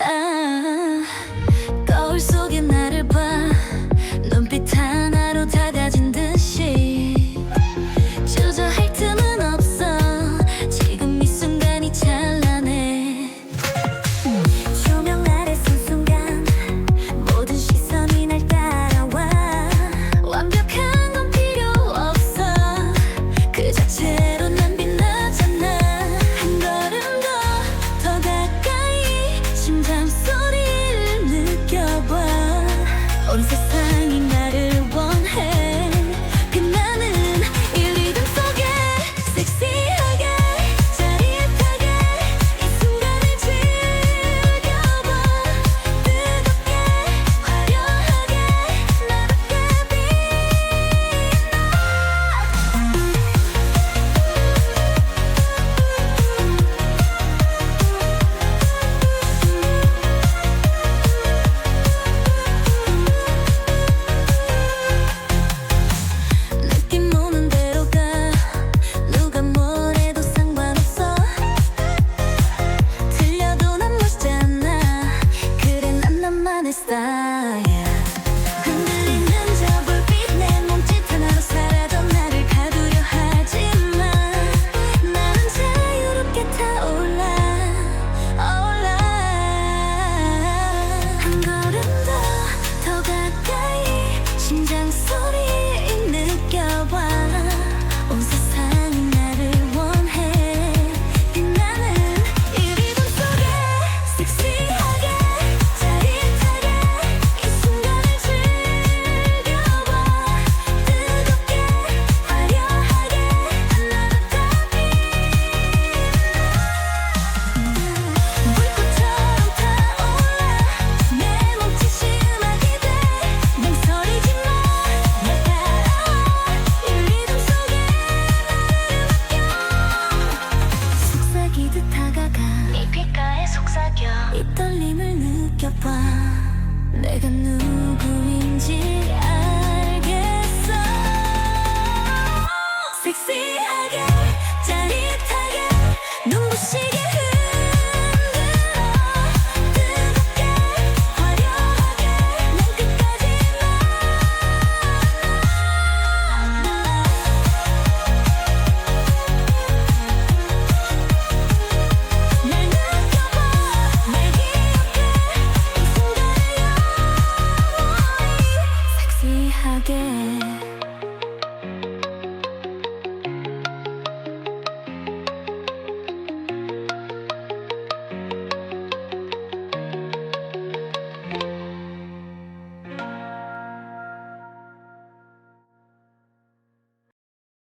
아, 거울 속에 나를 봐. 눈빛 하나로 작아진 듯이. 주저할 틈은 없어. 지금 이 순간이 찬란해. 조명 아래 선 순간 모든 시선이 날 따라와. 완벽한 건 필요 없어. 그 자체 바람 소리를 느껴봐 온 세상 내가 눈 하게